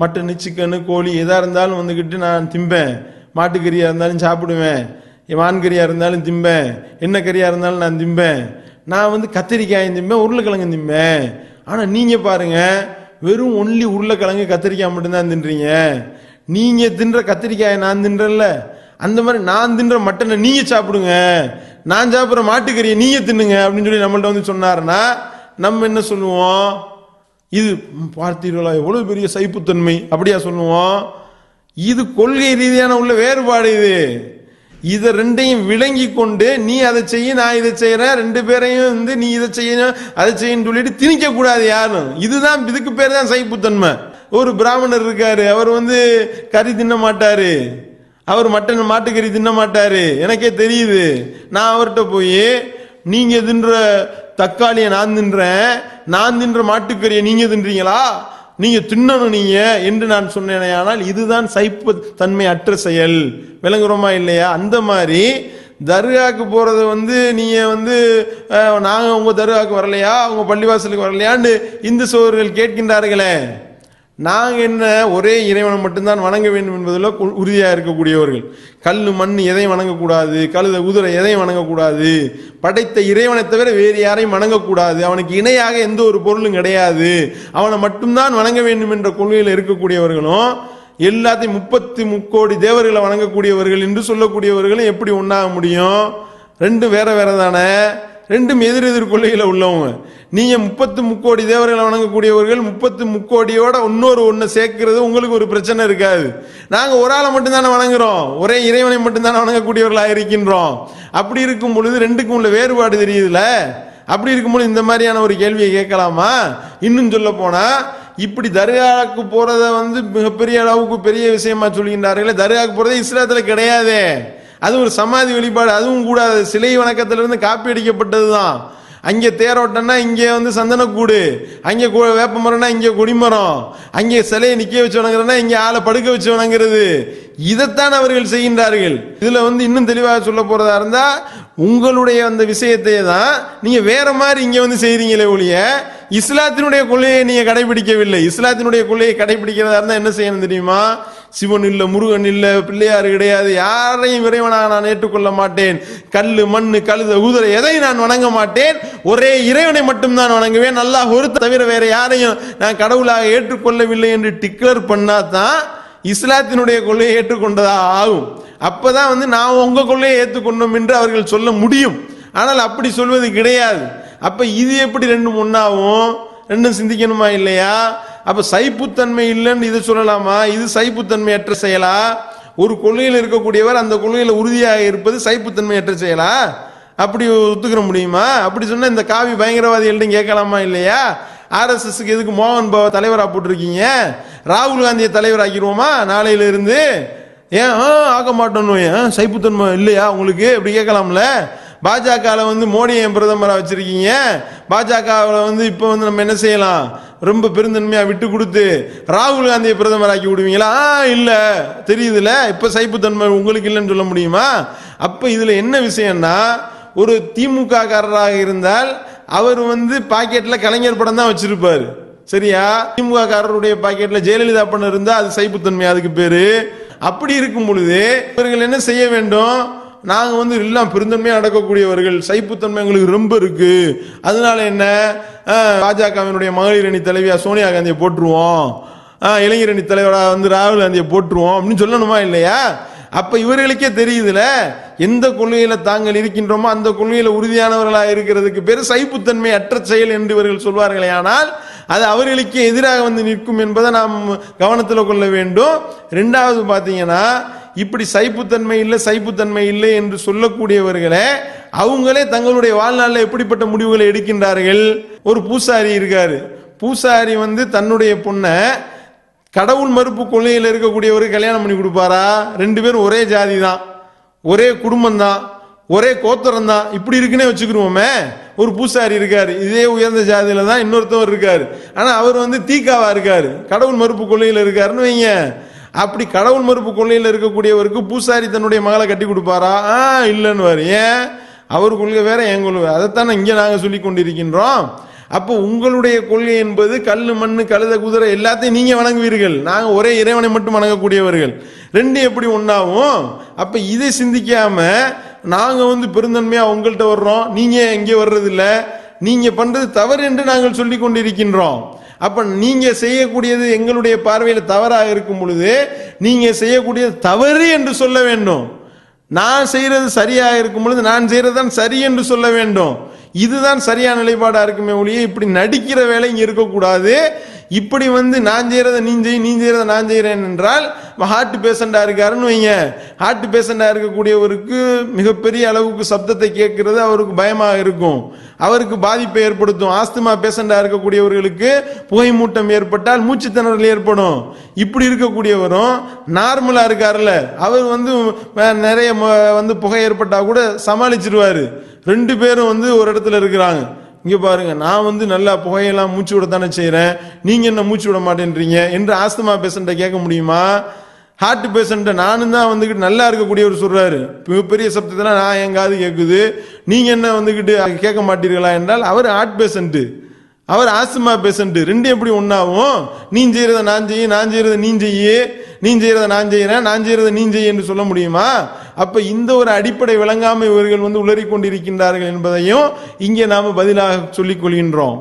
Mutton chicken கோழி எதாக இருந்தாலும் வந்துக்கிட்டு நான் திம்பேன். மாட்டுக்கறியாக இருந்தாலும் சாப்பிடுவேன். மான்கறியாக இருந்தாலும் திம்பேன். என்ன கறியாக இருந்தாலும் நான் திம்பேன். நான் வந்து கத்திரிக்காயும் திம்பேன் உருளைக்கிழங்கு திம்பேன். ஆனால் நீங்கள் பாருங்கள் வெறும் ஒன்லி உருளைக்கிழங்கு கத்திரிக்காய் மட்டும்தான் தின்றீங்க. நீங்கள் தின்ற கத்திரிக்காயை நான் தின்றேன்ல அந்த மாதிரி நான் தின்ற மட்டனை நீங்கள் சாப்பிடுங்க. நான் சாப்பிட்ற மாட்டுக்கறியை நீங்கள் தின்னுங்க அப்படின்னு சொல்லி நம்மள்ட்ட வந்து சொன்னார்னா நம்ம என்ன சொல்லுவோம்? இது பார்த்தீர்களா எவ்வளவு பெரிய சைப்புத்தன்மை அப்படியா சொல்லுவோம் இது கொள்கை ரீதியான உள்ள வேறுபாடு இது. இதை ரெண்டையும் விளங்கி கொண்டு நீ அதை செய்ய நான் இதை செய்யறேன் ரெண்டு பேரையும் வந்து நீ இதை செய்யணும் அதை செய்யணும்னு சொல்லிட்டு திணிக்க கூடாது யாரும். இதுதான் இதுக்கு பேர் தான் சைப்புத்தன்மை ஒரு பிராமணர் இருக்காரு அவர் வந்து கறி தின்ன மாட்டாரு. அவர் மட்டன் மாட்டுக்கறி தின்ன மாட்டாரு. எனக்கே தெரியுது. நான் அவர்கிட்ட போய் நீங்க தின்ற தக்காளியை நான் தின்றேன் நான் தின்ற மாட்டுக்கறியை நீங்க தின்றீங்களா? நீங்க தின்னணும் நீங்க என்று நான் சொன்னேனே ஆனால் இதுதான் சைப்பு தன்மை அற்ற செயல். விளங்குறோமா இல்லையா? அந்த மாதிரி தர்காவுக்கு போகிறது வந்து நீங்கள் வந்து நாங்கள் உங்கள் தர்காவுக்கு வரலையா? உங்கள் பள்ளிவாசலுக்கு வரலையான்னு இந்து சோழர்கள் கேட்கின்றார்களே. நாங்கள் என்ன ஒரே இறைவனை மட்டும்தான் வணங்க வேண்டும் என்பதில் உறுதியாக இருக்கக்கூடியவர்கள். கல் மண் எதையும் வணங்கக்கூடாது. கழுத குதிரை எதையும் வணங்கக்கூடாது. படைத்த இறைவனை தவிர வேறு யாரையும் வணங்கக்கூடாது. அவனுக்கு இணையாக எந்த ஒரு பொருளும் கிடையாது. அவனை மட்டும்தான் வணங்க வேண்டும் என்ற கொள்கையில் இருக்கக்கூடியவர்களும் எல்லாத்தையும் முப்பத்தி முக்கோடி தேவர்களை வணங்கக்கூடியவர்கள் என்று சொல்லக்கூடியவர்களும் எப்படி ஒன்றாக முடியும்? ரெண்டும் வேற வேற தானே ரெண்டும் எதிர் எதிர் உள்ளவங்க. நீங்கள் முப்பத்து முக்கோடி தேவர்களை வணங்கக்கூடியவர்கள் முப்பத்து முக்கோடியோட இன்னொரு ஒன்று சேர்க்கிறது உங்களுக்கு ஒரு பிரச்சனை இருக்காது. நாங்கள் ஒரு ஆளை மட்டும்தானே வணங்குறோம். ஒரே இறைவனை மட்டும்தானே வணங்கக்கூடியவர்களாக இருக்கின்றோம். அப்படி இருக்கும் பொழுது ரெண்டுக்கும் உள்ள வேறுபாடு தெரியுதுல? அப்படி இருக்கும்போது இந்த மாதிரியான ஒரு கேள்வியை கேட்கலாமா? இன்னும் சொல்ல போனால் இப்படி தர்காவுக்கு போகிறத வந்து மிகப்பெரிய அளவுக்கு பெரிய விஷயமா சொல்கின்றார்களே தர்காவுக்கு போகிறது இஸ்லாத்தில் கிடையாதே. அது ஒரு சமாதி வழிபாடு. அதுவும் கூடாது சிலை வணக்கத்திலிருந்து காப்பி அடிக்கப்பட்டது தான் அங்கே தேரோட்டம்னா இங்கே வந்து சந்தனக்கூடு. அங்கே கு- வேப்ப மரம்னா இங்கே கொடிமரம். அங்கே சிலையை நிற்க வச்சு வணங்குறதுனா இங்கே ஆளை படுக்க வச்சு வணங்குறது. இதைத்தான் அவர்கள் செய்கின்றார்கள். இதில் வந்து இன்னும் தெளிவாக சொல்ல போகிறதா இருந்தால் உங்களுடைய அந்த விஷயத்தையே தான் நீங்கள் வேற மாதிரி இங்கே வந்து செய்கிறீங்களே ஒழிய இஸ்லாத்தினுடைய கொள்கையை நீங்கள் கடைபிடிக்கவில்லை. இஸ்லாத்தினுடைய கொள்கையை கடைபிடிக்கிறதா இருந்தால் என்ன செய்யணும் தெரியுமா? சிவன் இல்ல முருகன் இல்ல பிள்ளையார் கிடையாது. யாரையும் இறைவனாக நான் ஏற்றுக்கொள்ள மாட்டேன். கல் மண் கழுத குதிரை எதையும் நான் வணங்க மாட்டேன்? ஒரே இறைவனை மட்டும்தான் வணங்குவேன். நல்லா ஒரு தவிர வேற யாரையும் நான் கடவுளாக ஏற்றுக்கொள்ளவில்லை என்று டிக்ளேர் பண்ணா தான் இஸ்லாத்தினுடைய கொள்கையை ஏற்றுக்கொண்டதா ஆகும். அப்பதான் வந்து நான் உங்க கொள்கையை ஏற்றுக்கொண்டோம் என்று அவர்கள் சொல்ல முடியும். ஆனால் அப்படி சொல்வது கிடையாது. அப்ப இது எப்படி ரெண்டும் ஒன்னாகும் ரெண்டும் சிந்திக்கணுமா இல்லையா? அப்ப சைப்புத்தன்மை இல்லைன்னு இது சொல்லலாமா? இது சைப்புத்தன்மையற்ற செயலா? ஒரு கொள்கையில் இருக்கக்கூடியவர் அந்த கொள்கையில் உறுதியாக இருப்பது சைப்புத்தன்மையற்ற செயலா? அப்படி ஒத்துக்கிற முடியுமா? அப்படி சொன்னா இந்த காவி பயங்கரவாதிகள்ட்ட கேட்கலாமா இல்லையா? ஆர்எஸ்எஸ்க்கு எதுக்கு மோகன் பாபா தலைவராக போட்டிருக்கீங்க? ராகுல் காந்தியை தலைவராக்கிடுவோமா நாளையில இருந்து ஏன் ஆ, ஆக்க மாட்டோம் ஏன் சைப்புத்தன்மை இல்லையா உங்களுக்கு? இப்படி கேட்கலாம்ல. பாஜகவில் வந்து மோடியை என் பிரதமராக வச்சுருக்கீங்க? பாஜகவில் வந்து இப்போ வந்து நம்ம என்ன செய்யலாம்? ரொம்ப பெருந்தன்மையாக விட்டு கொடுத்து ராகுல் காந்தியை பிரதமராக்கி விடுவீங்களா? ஆ இல்லை. தெரியுதுல இப்போ சைப்புத்தன்மை உங்களுக்கு இல்லைன்னு சொல்ல முடியுமா? அப்போ இதில் என்ன விஷயம்னா ஒரு திமுக காரராக இருந்தால் அவர் வந்து பாக்கெட்டில் கலைஞர் படம் தான் வச்சிருப்பாரு. சரியா? திமுக காரருடைய பாக்கெட்ல ஜெயலலிதா பண்ண இருந்தா அது சைப்புத்தன்மை அதுக்கு பேரு. அப்படி இருக்கும் பொழுது இவர்கள் என்ன செய்ய வேண்டும்? நாங்கள் வந்து எல்லாம் பெருந்தன்மையாக நடக்கக்கூடியவர்கள் சைப்புத்தன்மை எங்களுக்கு ரொம்ப இருக்கு. அதனால என்ன? பாஜகவினுடைய மகளிர் அணி தலைவியா சோனியா காந்தியை போட்டுருவோம். இளைஞர் அணி தலைவராக வந்து ராகுல் காந்தியை போட்டுருவோம் அப்படின்னு சொல்லணுமா இல்லையா? அப்ப இவர்களுக்கே தெரியுதுல எந்த கொள்கையில தாங்கள் இருக்கின்றோமோ அந்த கொள்கையில உறுதியானவர்களாக இருக்கிறதுக்கு பேர் சைப்புத்தன்மை அற்ற செயல் என்று இவர்கள் சொல்வார்களே ஆனால் அது அவர்களுக்கு எதிராக வந்து நிற்கும் என்பதை நாம் கவனத்தில் கொள்ள வேண்டும். ரெண்டாவது பார்த்தீங்கன்னா இப்படி சைப்புத்தன்மை இல்லை சைப்புத்தன்மை இல்லை என்று சொல்லக்கூடியவர்களே அவங்களே தங்களுடைய வாழ்நாளில் எப்படிப்பட்ட முடிவுகளை எடுக்கின்றார்கள்? ஒரு பூசாரி இருக்காரு. பூசாரி வந்து தன்னுடைய பொண்ணை கடவுள் மறுப்பு கொள்கையில் இருக்கக்கூடியவருக்கு கல்யாணம் பண்ணி கொடுப்பாரா? ரெண்டு பேரும் ஒரே ஜாதி தான். ஒரே குடும்பம் தான். ஒரே கோத்திரம் தான். இப்படி இருக்குன்னே வச்சுக்கிருவோமே. ஒரு பூசாரி இருக்காரு. இதே உயர்ந்த ஜாதியில தான் இன்னொருத்தவர் இருக்காரு. ஆனால் அவர் வந்து தீக்காவா இருக்காரு. கடவுள் மறுப்பு கொள்கையில் இருக்காருன்னு வைங்க. அப்படி கடவுள் மறுப்பு கொள்கையில் இருக்கக்கூடியவருக்கு பூசாரி தன்னுடைய மகளை கட்டி கொடுப்பாரா? ஆ இல்லைன்னு ஏன்? அவர் கொள்கை வேற என் கொள்கை. அதைத்தான் இங்கே நாங்கள் சொல்லி கொண்டிருக்கின்றோம். அப்போ உங்களுடைய கொள்கை என்பது கல் மண் கழுத குதிரை எல்லாத்தையும் நீங்கள் வணங்குவீர்கள். நாங்கள் ஒரே இறைவனை மட்டும் வணங்கக்கூடியவர்கள். ரெண்டு எப்படி ஒன்றாகும் அப்போ இதை சிந்திக்காமல் நாங்கள் வந்து பெருந்தன்மையாக உங்கள்கிட்ட வர்றோம். நீங்கள் எங்கே வர்றதில்ல? நீங்கள் பண்ணுறது தவறு என்று நாங்கள் சொல்லி கொண்டிருக்கின்றோம். அப்போ நீங்கள் செய்யக்கூடியது எங்களுடைய பார்வையில் தவறாக இருக்கும் பொழுது நீங்கள் செய்யக்கூடியது தவறு என்று சொல்ல வேண்டும். நான் செய்கிறது சரியாக இருக்கும் பொழுது நான் செய்கிறது தான் சரி என்று சொல்ல வேண்டும். இதுதான் சரியான நிலைப்பாடாக இருக்குமே ஒழிய இப்படி நடிக்கிற வேலை இங்கே இருக்கக்கூடாது. இப்படி வந்து நான் செய்கிறத நீ செய் நீ செய்கிறத நான் செய்கிறேன் என்றால் ஹார்ட் பேஷண்ட்டாக இருக்காருன்னு வைங்க. ஹார்ட் பேஷண்ட்டாக இருக்கக்கூடியவருக்கு மிகப்பெரிய அளவுக்கு சப்தத்தை கேட்கறது அவருக்கு பயமாக இருக்கும். அவருக்கு பாதிப்பை ஏற்படுத்தும். ஆஸ்துமா பேஷண்டாக இருக்கக்கூடியவர்களுக்கு புகை மூட்டம் ஏற்பட்டால் மூச்சு திணறல் ஏற்படும். இப்படி இருக்கக்கூடியவரும் நார்மலாக இருக்காருல்ல. அவர் வந்து நிறைய ம- வந்து புகை ஏற்பட்டால் கூட சமாளிச்சிருவார். ரெண்டு பேரும் வந்து ஒரு இடத்துல இருக்கிறாங்க. இங்கே பாருங்க நான் வந்து நல்லா புகையெல்லாம் மூச்சு விட தானே செய்கிறேன் நீங்க என்ன மூச்சு விட மாட்டேன்றீங்க? என்று ஆஸ்துமா பேஷண்ட்டை கேட்க முடியுமா? ஹார்ட் பேஷண்ட்டை நானும் தான் வந்துக்கிட்டு நல்லா இருக்கக்கூடியவர் சொல்கிறாரு மிகப்பெரிய சப்தத்தில் நான் எங்காவது கேட்குது நீங்கள் என்ன வந்துக்கிட்டு கேட்க மாட்டீர்களா என்றால் அவர் ஹார்ட் பேஷண்ட்டு அவர் ஆஸ்துமா பேஷண்ட்டு ரெண்டு எப்படி ஒன்றாகும் நீ செய்கிறத நான் செய்ய நான் செய்யறத நீ செய்ய. நீ செய்கிறத நான் செய்கிறேன் நான் செய்யறத நீ செய்ய என்று சொல்ல முடியுமா? அப்ப இந்த ஒரு அடிப்படை விளங்காம இவர்கள் வந்து உளறி கொண்டிருக்கின்றார்கள் என்பதையும் இங்கே நாம பதிலாக சொல்லிக் கொள்கின்றோம்.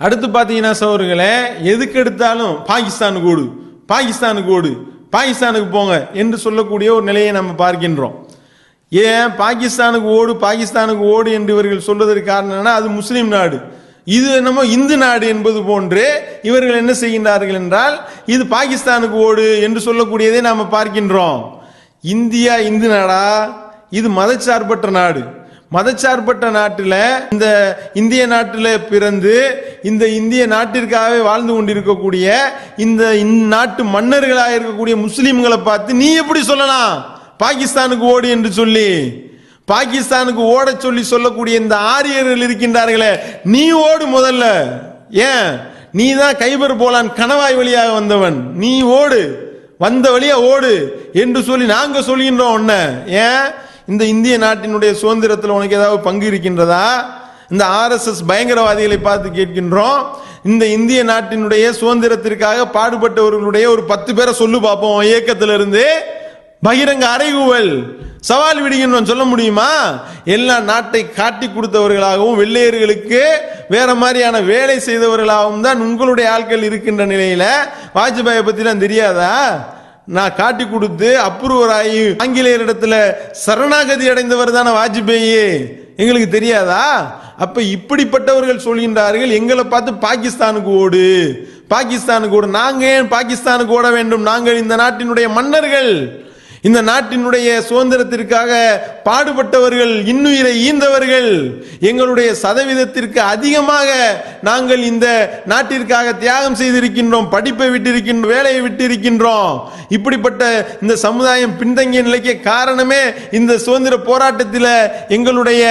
அடுத்து பார்த்தீங்கன்னா சோர்களே எதுக்கு எடுத்தாலும் பாகிஸ்தானுக்கு ஓடு பாகிஸ்தானுக்கு ஓடு பாகிஸ்தானுக்கு போங்க என்று சொல்லக்கூடிய ஒரு நிலையை நம்ம பார்க்கின்றோம். ஏன்? பாகிஸ்தானுக்கு ஓடு பாகிஸ்தானுக்கு ஓடு என்று இவர்கள் சொல்வதற்கு காரணம் என்னன்னா அது முஸ்லீம் நாடு. இது என்னமோ இந்து நாடு என்பது போன்று இவர்கள் என்ன செய்கின்றார்கள் என்றால் இது பாகிஸ்தானுக்கு ஓடு என்று சொல்லக்கூடியதை நாம் பார்க்கின்றோம். இந்தியா இந்து நாடா? இது மதச்சார்பற்ற நாடு. மதச்சார்பற்ற நாட்டில் இந்த இந்திய நாட்டில் பிறந்து இந்த இந்திய நாட்டிற்காகவே வாழ்ந்து கொண்டிருக்கக்கூடிய இந்த நாட்டு மன்னர்களாக இருக்கக்கூடிய முஸ்லீம்களை பார்த்து நீ எப்படி சொல்லலாம்? பாகிஸ்தானுக்கு ஓடு என்று சொல்லி. பாகிஸ்தானுக்கு ஓட சொல்லி சொல்லக்கூடிய இந்த ஆரியர்கள் இருக்கின்றார்களே நீ ஓடு முதல்ல. ஏன்? நீ தான் கைபர் போலான் கணவாய் வழியாக வந்தவன். நீ ஓடு. வந்த வழியா ஓடு என்று சொல்லி நாங்க சொல்கின்றோம் உன்ன. ஏன்? இந்த இந்திய நாட்டினுடைய சுதந்திரத்தில் உனக்கு ஏதாவது பங்கு இருக்கின்றதா? இந்த ஆர்எஸ்எஸ் பயங்கரவாதிகளை பார்த்து கேட்கின்றோம். இந்த இந்திய நாட்டினுடைய சுதந்திரத்திற்காக பாடுபட்டவர்களுடைய ஒரு பத்து பேரை சொல்லு பார்ப்போம் இயக்கத்திலிருந்து. இருந்து பகிரங்க அறைகூவல். சவால் விடுகின்றோம் சொல்ல முடியுமா? எல்லா நாட்டை காட்டி கொடுத்தவர்களாகவும் வெள்ளையர்களுக்கு வேற மாதிரியான வேலை செய்தவர்களாகவும் தான் உங்களுடைய ஆட்கள் இருக்கின்ற நிலையில வாஜ்பாயை பற்றிலாம் தெரியாதா? நான் காட்டி கொடுத்து அப்ரூவர் ஆங்கிலேயரிடத்துல சரணாகதி அடைந்தவர் தானே வாஜ்பேயி. எங்களுக்கு தெரியாதா? அப்ப இப்படிப்பட்டவர்கள் சொல்கின்றார்கள் எங்களை பார்த்து பாகிஸ்தானுக்கு ஓடு. பாகிஸ்தானுக்கு ஓடு. நாங்க ஏன் பாகிஸ்தானுக்கு ஓட வேண்டும்? நாங்கள் இந்த நாட்டினுடைய மன்னர்கள். இந்த நாட்டினுடைய சுதந்திரத்திற்காக பாடுபட்டவர்கள் இன்னுயிரை ஈந்தவர்கள். எங்களுடைய சதவீதத்திற்கு அதிகமாக நாங்கள் இந்த நாட்டிற்காக தியாகம் செய்திருக்கின்றோம் படிப்பை விட்டிருக்கின்றோம் வேலையை விட்டிருக்கின்றோம். இப்படிப்பட்ட இந்த சமுதாயம் பின்தங்கிய நிலைக்கு காரணமே இந்த சுதந்திர போராட்டத்தில் எங்களுடைய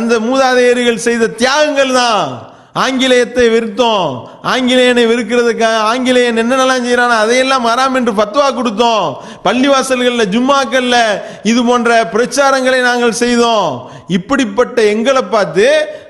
அந்த மூதாதையர்கள் செய்த தியாகங்கள் தான் ஆங்கிலேயத்தை வெறுத்தோம் ஆங்கிலேயனை வெறுக்கிறதுக்காக ஆங்கிலேயன் என்னென்னலாம் செய்கிறானோ அதையெல்லாம் வராம் என்று பத்துவா கொடுத்தோம். பள்ளிவாசல்களில் ஜும்மாக்களில் இது போன்ற பிரச்சாரங்களை நாங்கள் செய்தோம். இப்படிப்பட்ட எங்களை பார்த்து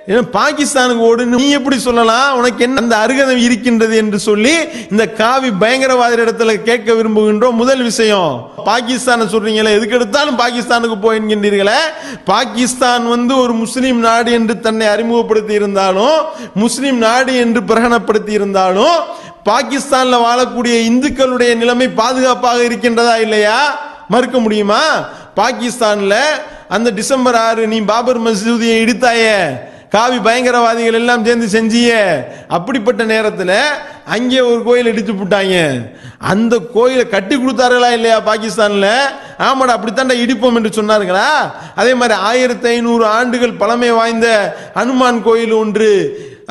பாகிஸ்தானுக்கு ஓடுன்னு நீ எப்படி சொல்லலாம்? உனக்கு என்ன அந்த அருகதம் இருக்கின்றது என்று சொல்லி இந்த காவி பயங்கரவாத இடத்துல கேட்க விரும்புகின்றோம். முதல் விஷயம் பாகிஸ்தானை சொல்றீங்களே எதுக்கு எடுத்தாலும் பாகிஸ்தானுக்கு போய்கின்றீர்களே பாகிஸ்தான் வந்து ஒரு முஸ்லீம் நாடு என்று தன்னை அறிமுகப்படுத்தி இருந்தாலும் முஸ்லீம் நாடு என்று பிரகடனப்படுத்தி இருந்தாலும் பாகிஸ்தானில் வாழக்கூடிய இந்துக்களுடைய நிலைமை பாதுகாப்பாக இருக்கின்றதா இல்லையா? மறுக்க முடியுமா? பாகிஸ்தானில் அந்த டிசம்பர் ஆறு நீ பாபர் மசூதியை இடித்தாயே காவி பயங்கரவாதிகள் எல்லாம் சேர்ந்து செஞ்சிய அப்படிப்பட்ட நேரத்தில் அங்கே ஒரு கோயில் இடித்து போட்டாங்க. அந்த கோயிலை கட்டி கொடுத்தார்களா இல்லையா பாகிஸ்தானில்? ஆமாடா அப்படித்தாண்டா இடிப்போம் என்று சொன்னார்களா? அதே மாதிரி ஆயிரத்தி ஐநூறு ஆண்டுகள் பழமை வாய்ந்த ஹனுமான் கோயில் ஒன்று.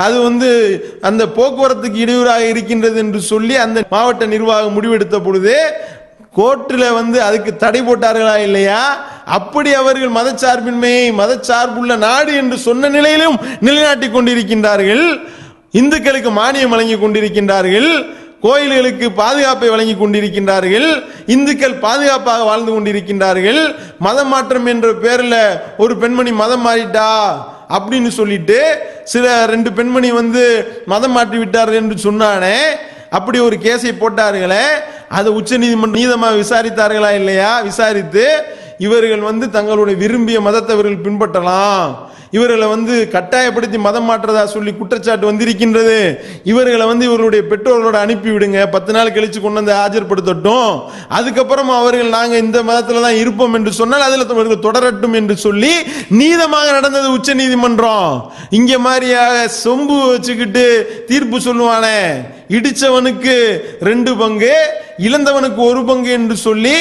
அது வந்து அந்த போக்குவரத்துக்கு இடையூறாக இருக்கின்றது என்று சொல்லி அந்த மாவட்ட நிர்வாகம் முடிவெடுத்த பொழுது கோர்ட்டில் வந்து அதுக்கு தடை போட்டார்களா இல்லையா? அப்படி அவர்கள் மதச்சார்பின்மையை மதச்சார்புள்ள நாடு என்று சொன்ன நிலையிலும் நிலைநாட்டி கொண்டிருக்கின்றார்கள். இந்துக்களுக்கு மானியம் வழங்கி கொண்டிருக்கின்றார்கள். கோயில்களுக்கு பாதுகாப்பை வழங்கி கொண்டிருக்கின்றார்கள். இந்துக்கள் பாதுகாப்பாக வாழ்ந்து கொண்டிருக்கின்றார்கள். மதம் மாற்றம் என்ற பேரில் ஒரு பெண்மணி மதம் மாறிட்டா? அப்படின்னு சொல்லிட்டு சில ரெண்டு பெண்மணி வந்து மதம் மாற்றி விட்டார்கள் என்று சொன்னானே. அப்படி ஒரு கேஸை போட்டார்களே. அதை உச்ச நீதிமன்றம் நீதமாக விசாரித்தார்களா இல்லையா? விசாரித்து இவர்கள் வந்து தங்களுடைய விரும்பிய மதத்தை இவர்கள் பின்பற்றலாம். இவர்களை வந்து கட்டாயப்படுத்தி மதம் மாற்றதா சொல்லி குற்றச்சாட்டு வந்திருக்கின்றது. இவர்களை வந்து இவர்களுடைய பெற்றோர்களோட அனுப்பிவிடுங்க பத்து நாள் கழிச்சு கொண்டு வந்து ஆஜர்படுத்தட்டும். அதுக்கப்புறம் அவர்கள் நாங்கள் இந்த மதத்தில் தான் இருப்போம் என்று சொன்னால் அதில் அவர்கள் தொடரட்டும் என்று சொல்லி நீதமாக நடந்தது உச்ச நீதிமன்றம். இங்கே மாதிரியாக சொம்பு வச்சுக்கிட்டு தீர்ப்பு சொல்லுவானே. இடிச்சவனுக்கு ரெண்டு பங்கு இழந்தவனுக்கு ஒரு பங்கு என்று சொல்லி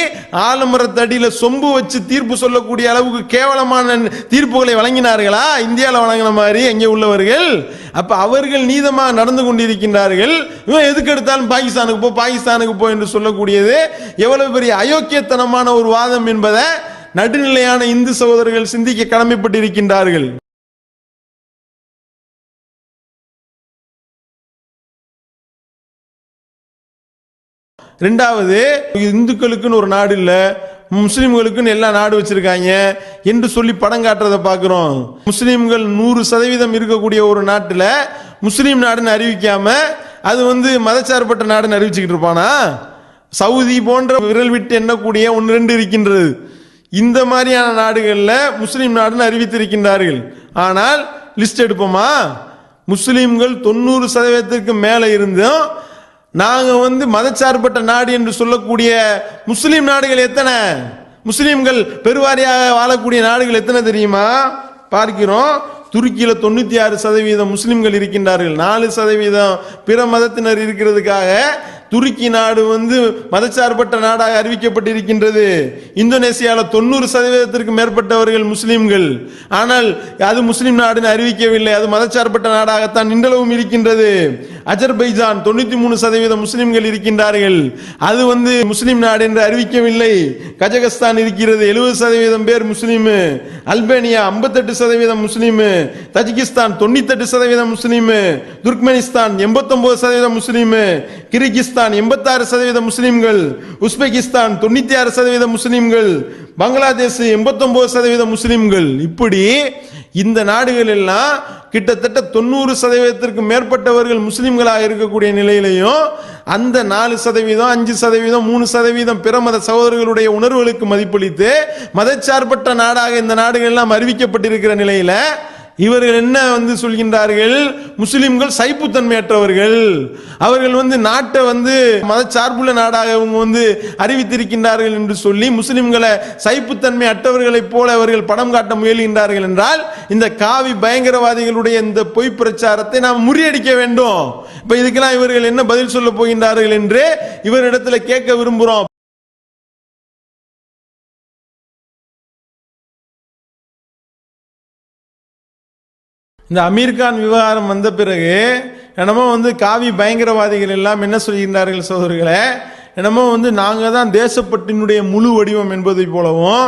ஆலமரத்தடியில் சொம்பு வச்சு தீர்ப்பு சொல்லக்கூடிய அளவுக்கு கேவலமான தீர்ப்புகளை வழங்கினார்களா? இந்தியாவில் வழங்கின மாதிரி எங்கே உள்ளவர்கள்? அப்போ அவர்கள் நீதமாக நடந்து கொண்டிருக்கின்றார்கள். இவன் எதுக்கு எடுத்தாலும் பாகிஸ்தானுக்கு போ பாகிஸ்தானுக்கு போ என்று சொல்லக்கூடியது எவ்வளவு பெரிய அயோக்கியத்தனமான ஒரு வாதம் என்பதை நடுநிலையான இந்து சகோதரர்கள் சிந்திக்க கடமைப்பட்டிருக்கின்றார்கள். ரெண்டாவது இந்துக்களுக்குன்னு ஒரு நாடு இல்லை முஸ்லீம்களுக்குன்னு எல்லா நாடு வச்சிருக்காங்க என்று சொல்லி படம் காட்டுறதை பார்க்குறோம். முஸ்லீம்கள் நூறு சதவீதம் இருக்கக்கூடிய ஒரு நாட்டில் முஸ்லீம் நாடுன்னு அறிவிக்காம அது வந்து மதச்சார்பற்ற நாடுன்னு அறிவிச்சுக்கிட்டு இருப்பானா? சவுதி போன்ற விரல் விட்டு எண்ணக்கூடிய ஒன்று ரெண்டு இருக்கின்றது. இந்த மாதிரியான நாடுகளில் முஸ்லீம் நாடுன்னு அறிவித்திருக்கின்றார்கள். ஆனால் லிஸ்ட் எடுப்போமா? முஸ்லீம்கள் தொண்ணூறு சதவீதத்திற்கு மேலே இருந்தும் நாங்கள் வந்து மதச்சார்பற்ற நாடு என்று சொல்லக்கூடிய முஸ்லீம் நாடுகள் எத்தனை? முஸ்லீம்கள் பெருவாரியாக வாழக்கூடிய நாடுகள் எத்தனை தெரியுமா? பார்க்கிறோம். துருக்கியில் தொண்ணூற்றி ஆறு சதவீதம் முஸ்லீம்கள் இருக்கின்றார்கள். நாலு சதவீதம் பிற மதத்தினர் இருக்கிறதுக்காக துருக்கி நாடு வந்து மதச்சார்பற்ற நாடாக அறிவிக்கப்பட்டிருக்கின்றது. இந்தோனேசியாவில் தொண்ணூறு சதவீதத்திற்கு மேற்பட்டவர்கள் முஸ்லிம்கள். ஆனால் அது முஸ்லிம் நாடுன்னு அறிவிக்கவில்லை. அது மதச்சார்பற்ற நாடாகத்தான் இன்றளவும் இருக்கின்றது. அஜர்பைஜான் தொண்ணூத்தி மூணு சதவீதம் முஸ்லிம்கள் இருக்கின்றார்கள். அது வந்து முஸ்லிம் நாடு என்று அறிவிக்கவில்லை. கஜகஸ்தான் இருக்கிறது எழுபது சதவீதம் பேர் முஸ்லீமு. அல்பேனியா ஐம்பத்தெட்டு சதவீதம் முஸ்லீமு. தஜிகிஸ்தான் தொண்ணூத்தெட்டு சதவீதம் முஸ்லீமு. துர்க்மெனிஸ்தான் எண்பத்தொன்பது சதவீதம் முஸ்லீமு. கிர்கிஸ்தான் எண்பத்தாறு சதவீத முஸ்லீம்கள் உஸ்பெகிஸ்தான் தொண்ணூத்தி ஆறு சதவீத முஸ்லீம்கள் பங்களாதேஷ் எண்பத்தொன்பது சதவீத முஸ்லிம்கள். இப்படி இந்த நாடுகள் எல்லாம் கிட்டத்தட்ட தொண்ணூறு சதவீதத்திற்கு மேற்பட்டவர்கள் முஸ்லீம்களாக இருக்கக்கூடிய நிலையிலையும் அந்த நாலு சதவீதம் அஞ்சு சதவீதம் மூணு சதவீதம் பிற மத சகோதரர்களுடைய உணர்வுகளுக்கு மதிப்பளித்து மதச்சார்பற்ற நாடாக இந்த நாடுகள் எல்லாம் அறிவிக்கப்பட்டிருக்கிற நிலையில இவர்கள் என்ன வந்து சொல்கின்றார்கள்? முஸ்லிம்கள் சைப்புத்தன்மையற்றவர்கள். அவர்கள் வந்து நாட்டை வந்து மதச்சார்புள்ள நாடாக இவங்க வந்து அறிவித்திருக்கின்றார்கள் என்று சொல்லி முஸ்லிம்களை சைப்புத்தன்மை அற்றவர்களைப் போல அவர்கள் படம் காட்ட முயல்கின்றார்கள் என்றால் இந்த காவி பயங்கரவாதிகளுடைய இந்த பொய் பிரச்சாரத்தை நாம் முறியடிக்க வேண்டும். இப்ப இதுக்கெல்லாம் இவர்கள் என்ன பதில் சொல்ல போகின்றார்கள் என்று இவரிடத்துல கேட்க விரும்புகிறோம் இந்த அமீர்கான் விவகாரம் வந்த பிறகு என்னமோ வந்து காவி பயங்கரவாதிகள் எல்லாம் என்ன சொல்கின்றார்கள் சோதர்களே என்னமோ வந்து நாங்கள் தான் தேசப்பட்டினுடைய முழு வடிவம் என்பதை போலவும்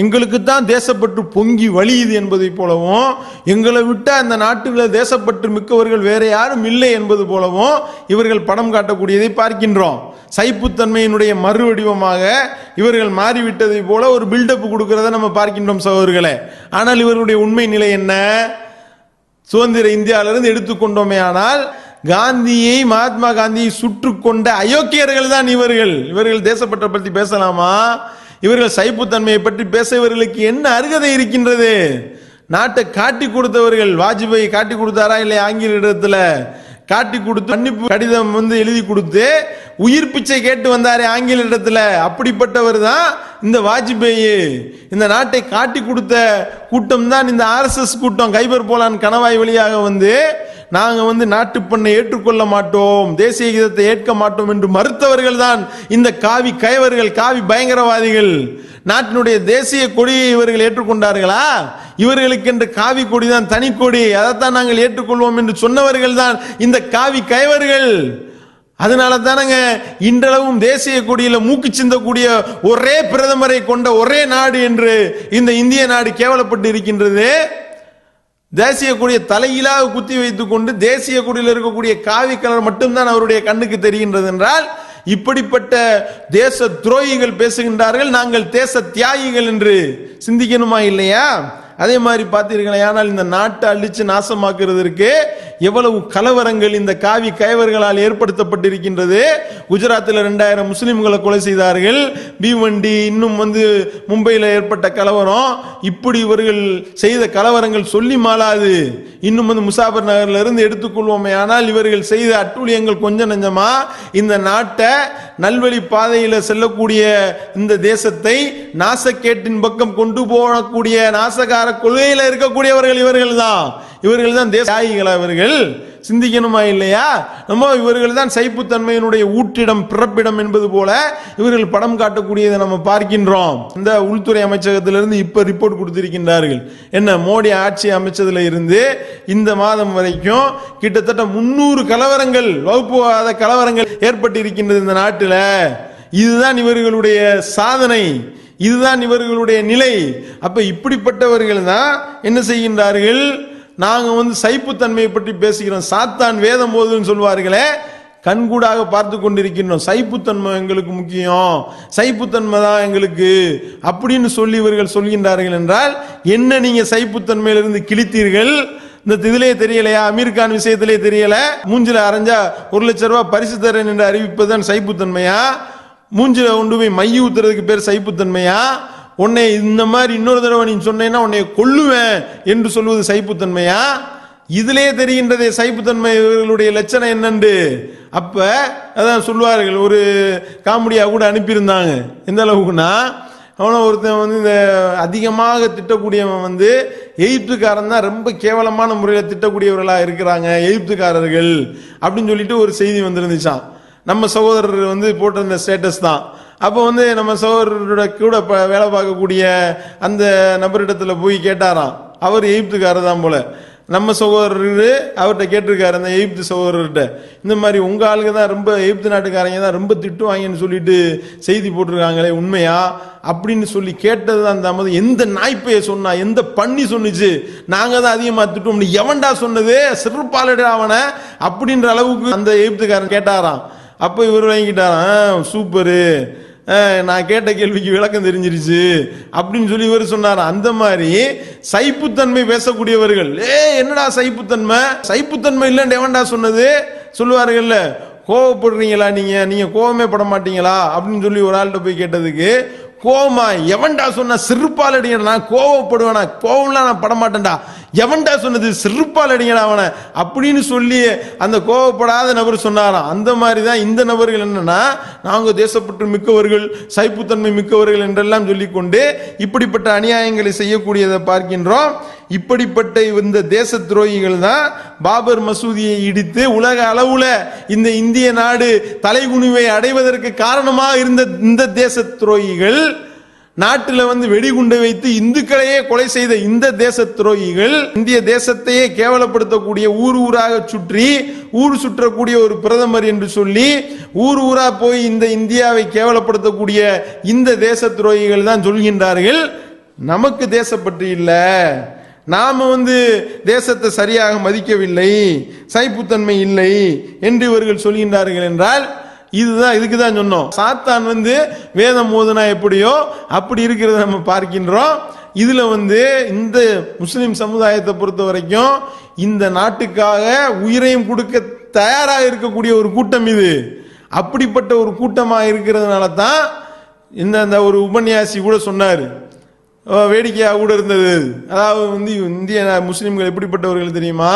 எங்களுக்கு தான் தேசப்பற்று பொங்கி வழியுது என்பதை போலவும் எங்களை விட்ட அந்த நாட்டுகளில் தேசப்பற்று மிக்கவர்கள் வேற யாரும் இல்லை என்பது போலவும் இவர்கள் படம் காட்டக்கூடியதை பார்க்கின்றோம். சைப்புத்தன்மையினுடைய மறு வடிவமாக இவர்கள் மாறிவிட்டதை போல ஒரு பில்டப் கொடுக்கிறத நம்ம பார்க்கின்றோம் சகோதரர்களே. ஆனால் இவர்களுடைய உண்மை நிலை என்ன? சுதந்திர இந்தியாவிலிருந்து எடுத்துக்கொண்டோமே ஆனால் காந்தியை மகாத்மா காந்தியை சுற்று கொண்ட அயோக்கியர்கள் தான் இவர்கள். இவர்கள் தேசப்பட்ட பற்றி பேசலாமா? இவர்கள் சைப்புத்தன்மையை பற்றி பேச இவர்களுக்கு என்ன அருகதை இருக்கின்றது? நாட்டை காட்டி கொடுத்தவர்கள் வாஜ்பாய் காட்டி கொடுத்தாரா இல்லை ஆங்கில இடத்துல? காட்டி கொடுத்து மன்னிப்பு கடிதம் வந்து எழுதி கொடுத்து உயிர் பிச்சை கேட்டு வந்தாரே ஆங்கில இடத்துல அப்படிப்பட்டவர் தான் இந்த வாஜ்பேயி. இந்த நாட்டை காட்டி கொடுத்த கூட்டம் தான் இந்த ஆர்எஸ்எஸ் கூட்டம். கைபர் போலான் கணவாய் வழியாக வந்து நாங்கள் வந்து நாட்டு பண்ணை ஏற்றுக்கொள்ள மாட்டோம் தேசிய கீதத்தை ஏற்க மாட்டோம் என்று மறுத்தவர்கள் தான் இந்த காவி கயவர்கள் காவி பயங்கரவாதிகள். நாட்டினுடைய தேசிய கொடியை இவர்கள் ஏற்றுக்கொண்டார்களா? இவர்களுக்கு என்று காவி கொடி தான் தனி கொடி அதைத்தான் நாங்கள் ஏற்றுக்கொள்வோம் என்று சொன்னவர்கள் தான் இந்த காவி கயவர்கள். அதனால தானங்க இன்றளவும் தேசிய கொடியில் மூக்கு சிந்தக்கூடிய ஒரே பிரதமரை கொண்ட ஒரே நாடு என்று இந்த இந்திய நாடு கேவலப்பட்டு இருக்கின்றது. தேசிய கொடியை தலையிலாக குத்தி வைத்துக் கொண்டு தேசிய கொடியில் இருக்கக்கூடிய காவி கலர் மட்டும்தான் அவருடைய கண்ணுக்கு தெரிகின்றது என்றால் இப்படிப்பட்ட தேச துரோகிகள் பேசுகின்றார்கள் நாங்கள் தேச தியாகிகள் என்று சிந்திக்கணுமா இல்லையா? அதே மாதிரி பார்த்தீர்களே ஆனால் இந்த நாட்டை அழிச்சு நாசமாக்குறதற்கு எவ்வளவு கலவரங்கள் இந்த காவி கைவர்களால் ஏற்படுத்தப்பட்டிருக்கின்றது. குஜராத்தில் ரெண்டாயிரம் முஸ்லீம்களை கொலை செய்தார்கள். பீவண்டி இன்னும் வந்து மும்பையில் ஏற்பட்ட கலவரம். இப்படி இவர்கள் செய்த கலவரங்கள் சொல்லி மாளாது. இன்னும் வந்து முசாபர் நகர்லேருந்து எடுத்துக்கொள்வோமே ஆனால் இவர்கள் செய்த அட்டூழியங்கள் கொஞ்சம் நஞ்சமா? இந்த நாட்டை நல்வழி பாதையில் செல்லக்கூடிய இந்த தேசத்தை நாசக்கேட்டின் பக்கம் கொண்டு போகக்கூடிய நாசகார கொள்கையில் இருக்கக்கூடியவர்கள் இவர்கள் தான் இவர்கள் தான் தேசாயிகள் அவர்கள். இவர்கள் சிந்திக்கணுமா இல்லையா? நம்ம இவர்கள் தான் சைப்புத்தன்மையினுடைய ஊற்றிடம் பிறப்பிடம் என்பது போல இவர்கள் படம் காட்டக்கூடியதை நம்ம பார்க்கின்றோம். இந்த உள்துறை அமைச்சகத்திலிருந்து இப்போ ரிப்போர்ட் கொடுத்திருக்கின்றார்கள். என்ன மோடி ஆட்சி அமைச்சதுல இருந்து இந்த மாதம் வரைக்கும் கிட்டத்தட்ட முன்னூறு கலவரங்கள் வகுப்புவாத கலவரங்கள் ஏற்பட்டிருக்கின்றது இந்த நாட்டில். இதுதான் இவர்களுடைய சாதனை. இதுதான் இவர்களுடைய நிலை. அப்ப இப்படிப்பட்டவர்கள் தான் என்ன செய்கின்றார்கள்? நாங்கள் வந்து சைப்புத்தன்மையை பற்றி பேசுகிறோம். சாத்தான் வேதம் போதுன்னு சொல்வார்களே. கண்கூடாக பார்த்து கொண்டிருக்கின்றோம். சைப்புத்தன்மை எங்களுக்கு முக்கியம். சைப்புத்தன்மை தான் எங்களுக்கு. அப்படின்னு சொல்லி இவர்கள் சொல்கின்றார்கள் என்றால் என்ன நீங்க சைப்புத்தன்மையிலிருந்து கிழித்தீர்கள்? இந்த இதிலே தெரியலையா? அமீர் கான் விஷயத்திலே தெரியல. மூஞ்சில அரைஞ்சா ஒரு லட்ச ரூபாய் பரிசு தரேன் என்று அறிவிப்பதுதான் சைப்புத்தன்மையா? மூஞ்சில கொண்டு போய் மைய ஊத்துறதுக்கு பேர் சைப்புத்தன்மையா? உன்னை இந்த மாதிரி இன்னொரு தடவை நீ சொன்னேன்னா உன்னை கொல்லுவேன் என்று சொல்வது சைப்புத்தன்மையா? இதிலே தெரிகின்றதே சைப்புத்தன்மை இவர்களுடைய லட்சணம் என்னண்டு? அப்ப அதான் சொல்லுவார்கள் ஒரு காமெடியாக கூட அனுப்பியிருந்தாங்க. எந்த அளவுக்குன்னா அவனை ஒருத்தன் வந்து இந்த அதிகமாக திட்டக்கூடியவன் வந்து எகிப்துக்காரன் தான் ரொம்ப கேவலமான முறையில் திட்டக்கூடியவர்களாக இருக்கிறாங்க எகிப்துக்காரர்கள் அப்படின்னு சொல்லிட்டு ஒரு செய்தி வந்திருந்துச்சான் நம்ம சகோதரர் வந்து போட்டிருந்த ஸ்டேட்டஸ் தான். அப்போ வந்து நம்ம சகோதரரோட கூட ப- வேலை பார்க்கக்கூடிய அந்த நபரிடத்தில் போய் கேட்டாராம். அவர் எகிப்துக்காரர் தான் போல. நம்ம சகோதரர் அவர்கிட்ட கேட்டிருக்காரு அந்த எகிப்து சகோதரர்கிட்ட. இந்த மாதிரி உங்க ஆளுங்க தான் ரொம்ப எகிப்து நாட்டுக்காரங்க தான் ரொம்ப திட்டுவாங்கன்னு சொல்லிட்டு செய்தி போட்டிருக்காங்களே உண்மையா? அப்படின்னு சொல்லி கேட்டது தான் அந்த அம்மது எந்த நாய்ப்பையை சொன்னா எந்த பண்ணி சொன்னுச்சு? நாங்கள் தான் அதிகமாக திட்டோம் எவன்டா சொன்னது? சிறுபாலடா அவனை? அப்படின்ற அளவுக்கு அந்த எகிப்துக்காரன் கேட்டாராம். அப்போ இவர் வாங்கிட்டாராம் சூப்பரு. நான் கேட்ட கேள்விக்கு விளக்கம் தெரிஞ்சிருச்சு அப்படின்னு சொல்லி இவர் சொன்னார் அந்த மாதிரி சைப்புத்தன்மை பேசக்கூடியவர்கள். ஏ என்னடா சைப்புத்தன்மை? சைப்புத்தன்மை இல்லைன்னு எவன்டா சொன்னது? சொல்லுவார்கள்ல கோவப்படுறீங்களா நீங்க? நீங்க கோவமே பட மாட்டீங்களா? அப்படின்னு சொல்லி ஒரு ஆள்கிட்ட போய் கேட்டதுக்கு கோவமா? எவன்டா சொன்ன? சிறுப்பால் அடிங்க நான் கோவப்படுவேனா? கோவம்லாம் நான் பட மாட்டேன்டா. எவன்டா சொன்னது? சிறுப்பால் அடிங்கடா அவனை. அப்படின்னு சொல்லி அந்த கோவப்படாத நபர் சொன்னாராம். அந்த மாதிரி தான் இந்த நபர்கள் என்னன்னா நாங்கள் தேசப்பற்று மிக்கவர்கள் சைப்புத்தன்மை மிக்கவர்கள் என்றெல்லாம் சொல்லிக்கொண்டு இப்படிப்பட்ட அநியாயங்களை செய்யக்கூடியதை பார்க்கின்றோம். இப்படிப்பட்ட இந்த தேச துரோகிகள் தான் பாபர் மசூதியை இடித்து உலக அளவுல இந்த இந்திய நாடு தலைகுனிவை அடைவதற்கு காரணமாக இருந்த இந்த தேச துரோகிகள் நாட்டில் வந்து வெடிகுண்டை வைத்து இந்துக்களையே கொலை செய்த இந்த தேச துரோகிகள் இந்திய தேசத்தையே கேவலப்படுத்தக்கூடிய ஊர் ஊராக சுற்றி ஊர் சுற்றக்கூடிய ஒரு பிரதமர் என்று சொல்லி ஊர் ஊரா போய் இந்த இந்தியாவை கேவலப்படுத்தக்கூடிய இந்த தேச துரோகிகள் தான் சொல்கின்றார்கள். நமக்கு தேசப்பற்று இல்லை. நாம் வந்து தேசத்தை சரியாக மதிக்கவில்லை சைப்புத்தன்மை இல்லை என்று இவர்கள் சொல்கின்றார்கள் என்றால் இதுதான் இதுக்கு தான் சொன்னோம். சாத்தான் வந்து வேதம் ஓதுனா எப்படியோ அப்படி இருக்கிறத நம்ம பார்க்கின்றோம். இதில் வந்து இந்த முஸ்லீம் சமுதாயத்தை பொறுத்த வரைக்கும் இந்த நாட்டுக்காக உயிரையும் கொடுக்க தயாராக இருக்கக்கூடிய ஒரு கூட்டம் இது. அப்படிப்பட்ட ஒரு கூட்டமாக இருக்கிறதுனால தான் இந்த அந்த ஒரு உபன்யாசி கூட சொன்னார். வேடிக்கையாக கூட இருந்தது. அதாவது வந்து இந்திய முஸ்லீம்கள் எப்படிப்பட்டவர்கள் தெரியுமா?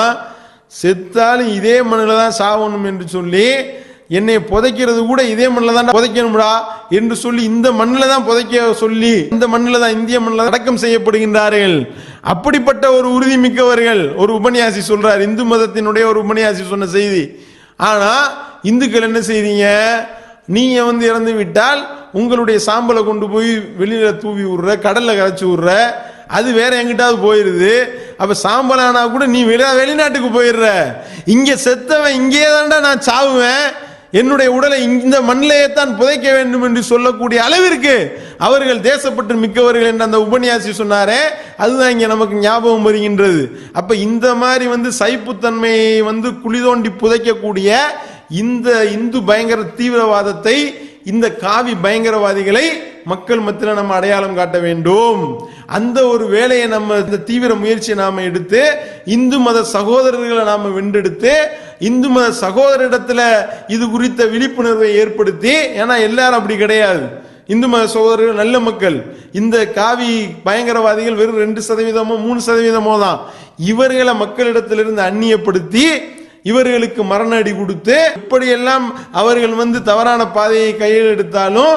செத்தாலும் இதே மண்ணில் தான் சாவணும் என்று சொல்லி என்னை புதைக்கிறது கூட இதே மண்ணில் தான் புதைக்கணும்டா என்று சொல்லி இந்த மண்ணில் தான் புதைக்க சொல்லி இந்த மண்ணில் தான் இந்திய மண்ணில் அடக்கம் செய்யப்படுகின்றார்கள். அப்படிப்பட்ட ஒரு உறுதி மிக்கவர்கள் ஒரு உபன்யாசி சொல்றார். இந்து மதத்தினுடைய ஒரு உபன்யாசி சொன்ன செய்தி. ஆனால் இந்துக்கள் என்ன செய்தீங்க? நீங்கள் வந்து இறந்து விட்டால் உங்களுடைய சாம்பலை கொண்டு போய் வெளியில் தூவி விடுற கடலில் கரைச்சி விடுற அது வேற எங்கிட்டாவது போயிருது. அப்போ சாம்பலானா கூட நீ வெளி வெளிநாட்டுக்கு போயிடுற. இங்கே செத்தவன் இங்கே தான்டா நான் சாவுவேன். என்னுடைய உடலை இந்த மண்ணிலேயே தான் புதைக்க வேண்டும் என்று சொல்லக்கூடிய அளவிற்கு அவர்கள் தேசப்பட்டு மிக்கவர்கள் என்று அந்த உபன்யாசி சொன்னாரே அதுதான் இங்கே நமக்கு ஞாபகம் வருகின்றது. அப்ப இந்த மாதிரி வந்து சைப்புத்தன்மையை வந்து குழி தோண்டி புதைக்கக்கூடிய இந்த இந்து பயங்கர தீவிரவாதத்தை இந்த காவி பயங்கரவாதிகளை மக்கள் மத்தியில் நம்ம அடையாளம் காட்ட வேண்டும். அந்த ஒரு வேலையை நம்ம இந்த தீவிர முயற்சியை நாம் எடுத்து இந்து மத சகோதரர்களை நாம் வென்றெடுத்து இந்து மத சகோதரிடத்தில் இது குறித்த விழிப்புணர்வை ஏற்படுத்தி ஏன்னா எல்லாரும் அப்படி கிடையாது. இந்து மத சகோதரர்கள் நல்ல மக்கள். இந்த காவி பயங்கரவாதிகள் வெறும் ரெண்டு சதவீதமோ மூணு சதவீதமோ தான். இவர்களை மக்களிடத்திலிருந்து அந்நியப்படுத்தி இவர்களுக்கு மரண அடி கொடுத்து இப்படியெல்லாம் அவர்கள் வந்து தவறான பாதையை கையில் எடுத்தாலும்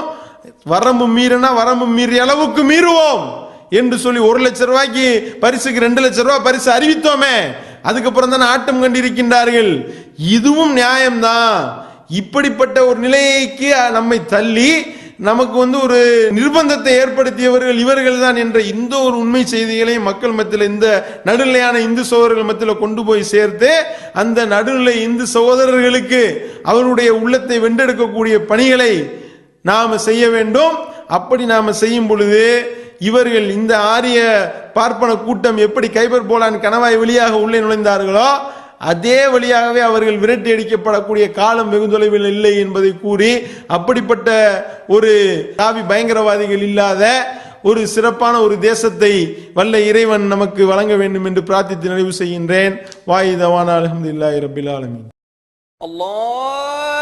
வரம்பு மீறினா வரம்பு மீறிய அளவுக்கு மீறுவோம் என்று சொல்லி ஒரு லட்சம் ரூபாய்க்கு பரிசுக்கு ரெண்டு லட்சம் ரூபாய் பரிசு அறிவித்தோமே. அதுக்கப்புறம் தானே ஆட்டம் கண்டிருக்கின்றார்கள். இதுவும் நியாயம்தான். இப்படிப்பட்ட ஒரு நிலைக்கு நம்மை தள்ளி நமக்கு வந்து ஒரு நிர்பந்தத்தை ஏற்படுத்தியவர்கள் இவர்கள் தான் என்ற இந்த ஒரு உண்மை செய்திகளை மக்கள் மத்தியில் இந்த நடுநிலையான இந்து சகோதரர்கள் மத்தியில் கொண்டு போய் சேர்த்து அந்த நடுநிலை இந்து சகோதரர்களுக்கு அவருடைய உள்ளத்தை வென்றெடுக்கக்கூடிய பணிகளை நாம் செய்ய வேண்டும். அப்படி நாம் செய்யும் பொழுது இவர்கள் இந்த ஆரிய பார்ப்பன கூட்டம் எப்படி கைபர் போலான் கணவாய் வழியாக உள்ளே நுழைந்தார்களோ அதே வழியாகவே அவர்கள் விரட்டி அடிக்கப்படக்கூடிய காலம் வெகுந்தொலைவில் இல்லை என்பதை கூறி அப்படிப்பட்ட ஒரு தாவி பயங்கரவாதிகள் இல்லாத ஒரு சிறப்பான ஒரு தேசத்தை வல்ல இறைவன் நமக்கு வழங்க வேண்டும் என்று பிரார்த்தித்து நிறைவு செய்கின்றேன். வாயுதவான அலமதுல்லாஹி ரபில் ஆலமின். அல்லாஹ்!